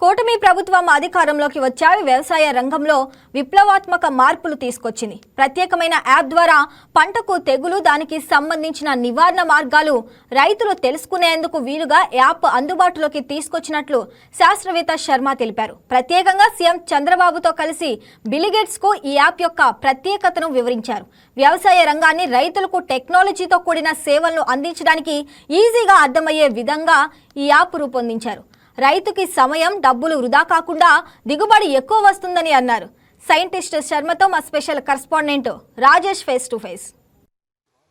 కూటమి ప్రభుత్వం అధికారంలోకి వచ్చాక వ్యవసాయ రంగంలో విప్లవాత్మక మార్పులు తీసుకొచ్చింది ప్రత్యేకమైన యాప్ ద్వారా పంటకు తెగులు దానికి సంబంధించిన నివారణ మార్గాలు రైతులు తెలుసుకునేందుకు వీలుగా యాప్ అందుబాటులోకి తీసుకొచ్చినట్లు శాస్త్రవేత్త శర్మ తెలిపారు. ప్రత్యేకంగా సీఎం చంద్రబాబుతో కలిసి బిలిగేట్స్కు ఈ యాప్ యొక్క ప్రత్యేకతను వివరించారు. వ్యవసాయ రంగాన్ని రైతులకు టెక్నాలజీతో కూడిన సేవలను అందించడానికి ఈజీగా అర్థమయ్యే విధంగా ఈ యాప్ రూపొందించారు. రైతుకి సమయం డబ్బులు వృధా కాకుండా దిగుబడి ఎక్కువ వస్తుందని అన్నారు. సైంటిస్ట్ శర్మతో మా special correspondent Rajesh face to face.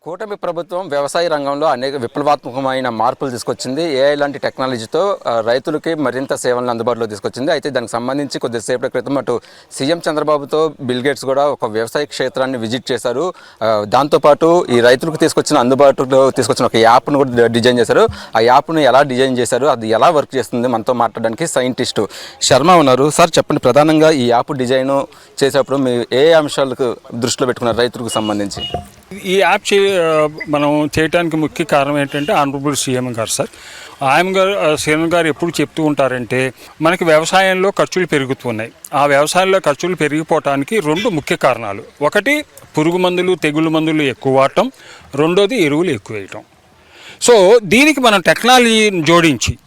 కూటమి ప్రభుత్వం వ్యవసాయ రంగంలో అనేక విప్లవాత్మకమైన మార్పులు తీసుకొచ్చింది. ఏఐ లాంటి టెక్నాలజీతో రైతులకి మరింత సేవలను అందుబాటులో తీసుకొచ్చింది. అయితే దానికి సంబంధించి కొద్దిసేపటి క్రితం అటు సీఎం చంద్రబాబుతో బిల్ గేట్స్ కూడా ఒక వ్యవసాయ క్షేత్రాన్ని విజిట్ చేశారు. దాంతోపాటు ఈ రైతులకు తీసుకొచ్చిన అందుబాటులో తీసుకొచ్చిన ఒక యాప్ను కూడా డిజైన్ చేశారు. ఆ యాప్ను ఎలా డిజైన్ చేశారు అది ఎలా వర్క్ చేస్తుంది మనతో మాట్లాడడానికి సైంటిస్టు శర్మ ఉన్నారు. సార్ చెప్పండి ప్రధానంగా ఈ యాప్ డిజైన్ చేసేటప్పుడు మీ ఏ అంశాలకు దృష్టిలో పెట్టుకున్నారు రైతులకు సంబంధించి? ఈ యాప్ చే మనం చేయడానికి ముఖ్య కారణం ఏంటంటే ఆనరబుల్ సీఎం గారు సార్. ఆయన గారు సీఎం గారు ఎప్పుడు చెప్తూ ఉంటారంటే మనకి వ్యవసాయంలో ఖర్చులు పెరుగుతున్నాయి. ఆ వ్యవసాయంలో ఖర్చులు పెరిగిపోవటానికి రెండు ముఖ్య కారణాలు. ఒకటి పురుగు మందులు తెగులు మందులు ఎక్కువ వాడటం. రెండోది ఎరువులు ఎక్కువ వేయటం. సో దీనికి మనం టెక్నాలజీని జోడించి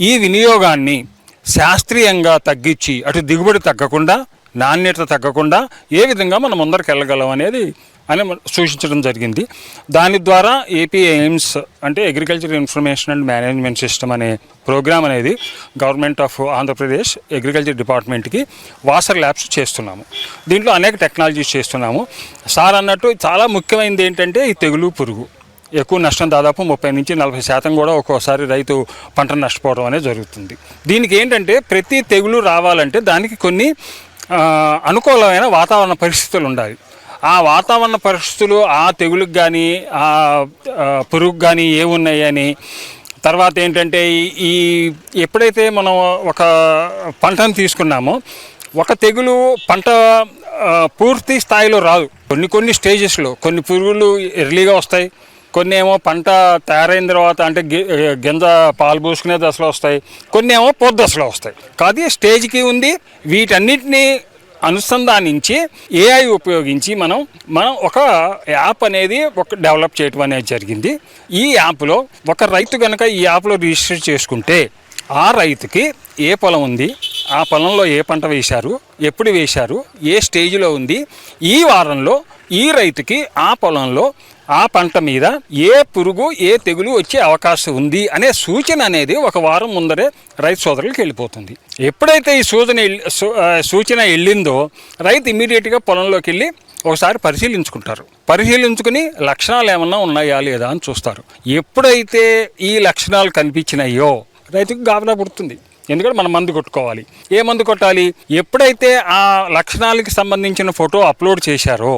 ఈ వినియోగాన్ని శాస్త్రీయంగా తగ్గించి అటు దిగుబడి తగ్గకుండా నాణ్యత తగ్గకుండా ఏ విధంగా మనం ముందరికి వెళ్ళగలం అనేది అని సూచించడం జరిగింది. దాని ద్వారా ఏపీ ఎయిమ్స్ అంటే agriculture information and management system అనే ప్రోగ్రామ్ అనేది గవర్నమెంట్ ఆఫ్ ఆంధ్రప్రదేశ్ అగ్రికల్చర్ డిపార్ట్మెంట్కి వాసర్ ల్యాబ్స్ చేస్తున్నాము. దీంట్లో అనేక టెక్నాలజీస్ చేస్తున్నాము. సార్ అన్నట్టు చాలా ముఖ్యమైనది ఏంటంటే ఈ తెగులు పురుగు. ఎక్కువ నష్టం దాదాపు ముప్పై నుంచి నలభై శాతం కూడా ఒక్కోసారి రైతు పంట నష్టపోవడం అనేది జరుగుతుంది. దీనికి ఏంటంటే ప్రతి తెగులు రావాలంటే దానికి కొన్ని అనుకూలమైన వాతావరణ పరిస్థితులు ఉండాలి. ఆ వాతావరణ పరిస్థితులు ఆ తెగులుకి కానీ ఆ ఆ, పురుగుకు కానీ ఏమున్నాయని తర్వాత ఏంటంటే ఈ- ఎప్పుడైతే మనం ఒక పంటను తీసుకున్నామో ఒక తెగులు పంట పూర్తి స్థాయిలో రాదు. కొన్ని కొన్ని స్టేజెస్లో కొన్ని పురుగులు ఎర్లీగా వస్తాయి. కొన్ని ఏమో పంట తయారైన తర్వాత అంటే గి- గింజ పాలు పోసుకునే దశలో వస్తాయి. కొన్ని ఏమో పొద్దు దశలో వస్తాయి. కాదు స్టేజ్కి ఉంది. వీటన్నిటిని అనుసంధానించి ఏఐ ఉపయోగించి మనం మనం ఒక యాప్ అనేది ఒక డెవలప్ చేయటం అనేది జరిగింది. ఈ యాప్లో ఒక రైతు కనుక ఈ యాప్లో రిజిస్టర్ చేసుకుంటే ఆ రైతుకి ఏ పొలం ఉంది ఆ పొలంలో ఏ పంట వేశారు ఎప్పుడు వేశారు ఏ స్టేజ్లో ఉంది ఈ వారంలో ఈ రైతుకి ఆ పొలంలో ఆ పంట మీద ఏ పురుగు ఏ తెగులు వచ్చే అవకాశం ఉంది అనే సూచన అనేది ఒక వారం ముందరే రైతు సోదరులకు వెళ్ళిపోతుంది. ఎప్పుడైతే ఈ సూచన సూచన వెళ్ళిందో రైతు ఇమీడియట్గా పొలంలోకి వెళ్ళి ఒకసారి పరిశీలించుకుంటారు. పరిశీలించుకుని లక్షణాలు ఏమన్నా ఉన్నాయా లేదా అని చూస్తారు. ఎప్పుడైతే ఈ లక్షణాలు కనిపించినాయో రైతుకు గాబరా పుడుతుంది. ఎందుకంటే మనం మందు కొట్టుకోవాలి. ఏ మందు కొట్టాలి? ఎప్పుడైతే ఆ లక్షణాలకి సంబంధించిన ఫోటో అప్లోడ్ చేశారో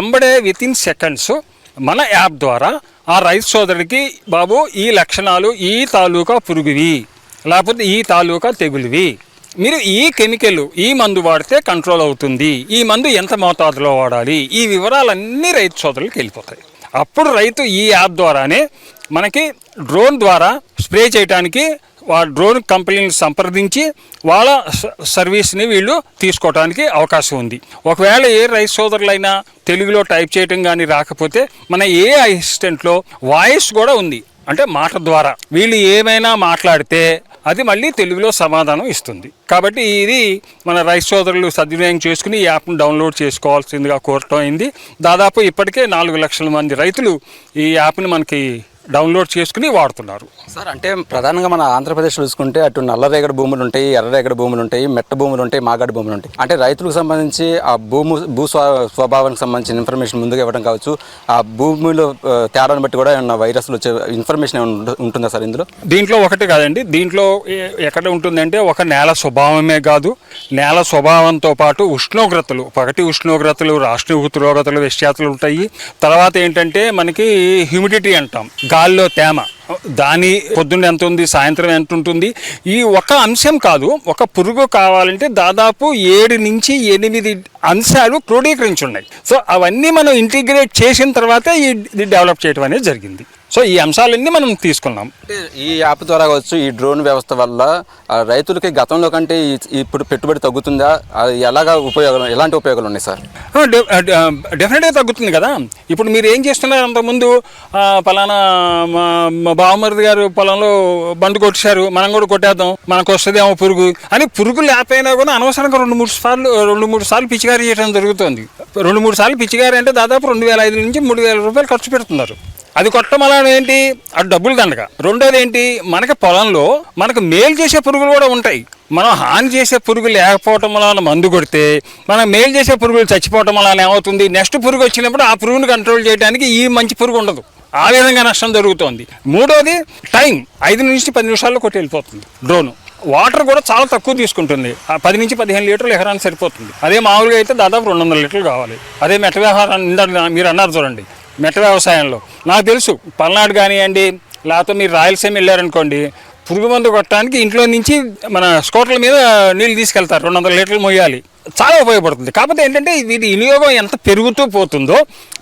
ఎంబడే విత్ ఇన్ సెకండ్స్ మన యాప్ ద్వారా ఆ రైతు సోదరుడికి బాబు ఈ లక్షణాలు ఈ తాలూకా పురుగువి లేకపోతే ఈ తాలూకా తెగులువి. మీరు ఈ కెమికల్ ఈ మందు వాడితే కంట్రోల్ అవుతుంది. ఈ మందు ఎంత మోతాదులో వాడాలి? ఈ వివరాలన్నీ రైతు సోదరులకు వెళ్ళిపోతాయి. అప్పుడు రైతు ఈ యాప్ ద్వారానే మనకి డ్రోన్ ద్వారా స్ప్రే చేయడానికి డ్రోన్ కంపెనీని సంప్రదించి వాళ్ళ స- సర్వీస్ని వీళ్ళు తీసుకోవడానికి అవకాశం ఉంది. ఒకవేళ ఏ రైతు సోదరులైనా తెలుగులో టైప్ చేయటం కానీ రాకపోతే మన ఏ అసిస్టెంట్లో వాయిస్ కూడా ఉంది. అంటే మాట ద్వారా. వీళ్ళు ఏమైనా మాట్లాడితే అది మళ్ళీ తెలుగులో సమాధానం ఇస్తుంది. కాబట్టి ఇది మన రైతు సోదరులు సద్వినియోగం చేసుకుని ఈ యాప్ను డౌన్లోడ్ చేసుకోవాల్సిందిగా కోరటం అయింది. దాదాపు ఇప్పటికే నాలుగు లక్షల మంది రైతులు ఈ యాప్ని మనకి డౌన్లోడ్ చేసుకుని వాడుతున్నారు. సార్ అంటే ప్రధానంగా మన ఆంధ్రప్రదేశ్ చూసుకుంటే అటు నల్లరేగడి భూములు ఉంటాయి ఎర్రరేగడి భూములు ఉంటాయి మెట్ట భూములు ఉంటాయి మాగాడి భూములు ఉంటాయి. అంటే రైతులకు సంబంధించి ఆ భూము భూ స్వ స్వభావానికి సంబంధించిన ఇన్ఫర్మేషన్ ముందుగా ఇవ్వడం కావచ్చు. ఆ భూమిలో తేడాను బట్టి కూడా ఏమన్నా వైరస్లు వచ్చే ఇన్ఫర్మేషన్ ఉంటుందా సార్ ఇందులో? దీంట్లో ఒకటి కాదండి. దీంట్లో ఎక్కడ ఉంటుందంటే ఒక నేల స్వభావమే కాదు. నేల స్వభావంతో పాటు ఉష్ణోగ్రతలు పగటి ఉష్ణోగ్రతలు రాష్ట్ర ఉష్ణోగ్రతలు వ్యత్యాసాలు ఉంటాయి. తర్వాత ఏంటంటే మనకి హ్యూమిడిటీ అంటాం. గాల్లో తేమ. దాని పొద్దున్న ఎంత ఉంది సాయంత్రం ఎంత ఉంటుంది ఈ ఒక అంశం కాదు ఒక పురుగు కావాలంటే దాదాపు ఏడు నుంచి ఎనిమిది అంశాలు క్రోడీకరించి ఉన్నాయి సో అవన్నీ మనం ఇంటిగ్రేట్ చేసిన తర్వాతే ఈ- ఇది డెవలప్ చేయడం అనేది జరిగింది. సో ఈ అంశాలన్నీ మనం తీసుకున్నాం. ఈ యాప్ ద్వారా కావచ్చు ఈ డ్రోన్ వ్యవస్థ వల్ల రైతులకి గతంలో కంటే ఇప్పుడు పెట్టుబడి తగ్గుతుందా? అది ఎలాగా ఉపయోగాలు ఎలాంటి ఉపయోగాలు ఉన్నాయి సార్? డెఫినెట్గా తగ్గుతుంది కదా. ఇప్పుడు మీరు ఏం చేస్తున్నారు అంతకుముందు? పలానా బావమరిది గారు పొలంలో బండు కొట్టేశారు మనం కూడా కొట్టేద్దాం మనకు వస్తుందేమో పురుగు అని పురుగు లేకపోయినా కూడా అనవసరంగా రెండు మూడు సార్లు రెండు మూడు సార్లు పిచికారీ చేయడం జరుగుతుంది. రెండు మూడు సార్లు పిచికారీ అంటే దాదాపు రెండు వేల ఐదు నుంచి మూడు వేల రూపాయలు ఖర్చు పెడుతున్నారు. అది కొట్టడం ఏంటి? అది డబ్బులు దండగ రెండోది ఏంటి? మనకి పొలంలో మనకు మేలు చేసే పురుగులు కూడా ఉంటాయి. మనం హాని చేసే పురుగు లేకపోవటం వలన మందు కొడితే మనం మేలు చేసే పురుగులు చచ్చిపోవటం వలన ఏమవుతుంది? నెక్స్ట్ పురుగు వచ్చినప్పుడు ఆ పురుగుని కంట్రోల్ చేయడానికి ఈ మంచి పురుగు ఉండదు. ఆ విధంగా నష్టం జరుగుతోంది. మూడోది టైం ఐదు నుంచి పది నిమిషాల్లో కొట్టి వెళ్ళిపోతుంది. డ్రోన్ వాటర్ కూడా చాలా తక్కువ తీసుకుంటుంది. ఆ పది నుంచి పదిహేను లీటర్లు ఎకరానికి సరిపోతుంది. అదే మామూలుగా అయితే దాదాపు రెండు వందల లీటర్లు కావాలి. అదే మెట్ట వ్యవహారం మీరు అన్నారు చూడండి. మెట్ట వ్యవసాయంలో. నాకు తెలుసు పల్నాడు కానివ్వండి లేకపోతే మీరు రాయలసీమ వెళ్ళారనుకోండి పురుగు మందు కొట్టడానికి ఇంట్లో నుంచి మన స్కూటర్ల మీద నీళ్ళు తీసుకెళ్తారు. రెండు వందల లీటర్లు మొయ్యాలి. చాలా ఉపయోగపడుతుంది. కాకపోతే ఏంటంటే వీటి వినియోగం ఎంత పెరుగుతూ పోతుందో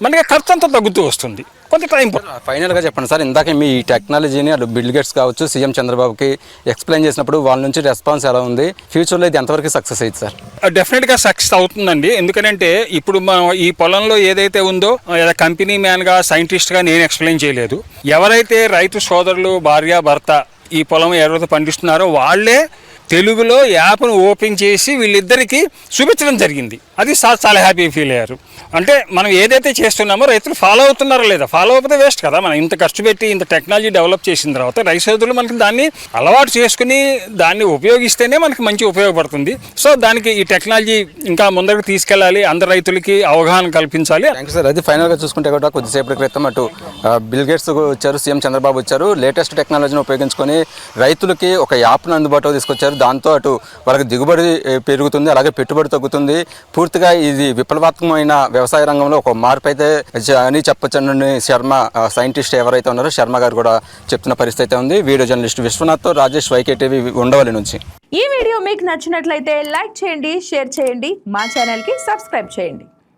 మనకి ఖర్చు అంతా తగ్గుతూ వస్తుంది. కొంత టైం ఫైనల్గా చెప్పండి సార్ ఇందాక మీ ఈ టెక్నాలజీని అటు బిల్ గేట్స్ కావచ్చు సీఎం చంద్రబాబుకి ఎక్స్ప్లెయిన్ చేసినప్పుడు వాళ్ళ నుంచి రెస్పాన్స్ ఎలా ఉంది? ఫ్యూచర్లో ఇది ఎంతవరకు సక్సెస్ అయ్యింది సార్? డెఫినెట్గా సక్సెస్ అవుతుందండి. ఎందుకంటే ఇప్పుడు మనం ఈ పొలంలో ఏదైతే ఉందో కంపెనీ మ్యాన్గా సైంటిస్ట్గా నేను ఎక్స్ప్లెయిన్ చేయలేదు. ఎవరైతే రైతు సోదరులు భార్య భర్త ఈ పొలం ఎవరైతే పండిస్తున్నారో వాళ్ళే తెలుగులో యాప్ను ఓపెన్ చేసి వీళ్ళిద్దరికీ చూపించడం జరిగింది. అది సార్ చాలా హ్యాపీ ఫీల్ అయ్యారు. అంటే మనం ఏదైతే చేస్తున్నామో రైతులు ఫాలో అవుతున్నారో లేదా ఫాలో అవుతే వేస్ట్ కదా. మనం ఇంత ఖర్చు పెట్టి ఇంత టెక్నాలజీ డెవలప్ చేసిన తర్వాత రైతు మనకి దాన్ని అలవాటు చేసుకుని దాన్ని ఉపయోగిస్తేనే మనకి మంచి ఉపయోగపడుతుంది. సో దానికి ఈ టెక్నాలజీ ఇంకా ముందరకు తీసుకెళ్ళాలి. అందరు రైతులకి అవగాహన కల్పించాలి. సార్ అది ఫైనల్గా చూసుకుంటే కూడా కొద్దిసేపటి క్రితం అటు బిల్ గేట్స్ వచ్చారు సీఎం చంద్రబాబు వచ్చారు. లేటెస్ట్ టెక్నాలజీని ఉపయోగించుకొని రైతులకి ఒక యాప్ను అందుబాటులో తీసుకొచ్చారు. దాంతో అటు వాళ్ళకి దిగుబడి పెరుగుతుంది అలాగే పెట్టుబడి తగ్గుతుంది. పూర్తిగా ఇది విప్లవాత్మకమైన వ్యవసాయ రంగంలో ఒక మార్పు అయితే అని చెప్పచ్చని శర్మ సైంటిస్ట్ ఎవరైతే ఉన్నారో శర్మ గారు కూడా చెప్తున్న పరిస్థితి అయితే ఉంది. వీడియో జర్నలిస్ట్ విశ్వనాథ్తో రాజేష్ వైకే టీవీ ఉండవల్లి నుంచి. ఈ వీడియో మీకు నచ్చినట్లయితే లైక్ చేయండి షేర్ చేయండి మా ఛానల్కి సబ్స్క్రైబ్ చేయండి.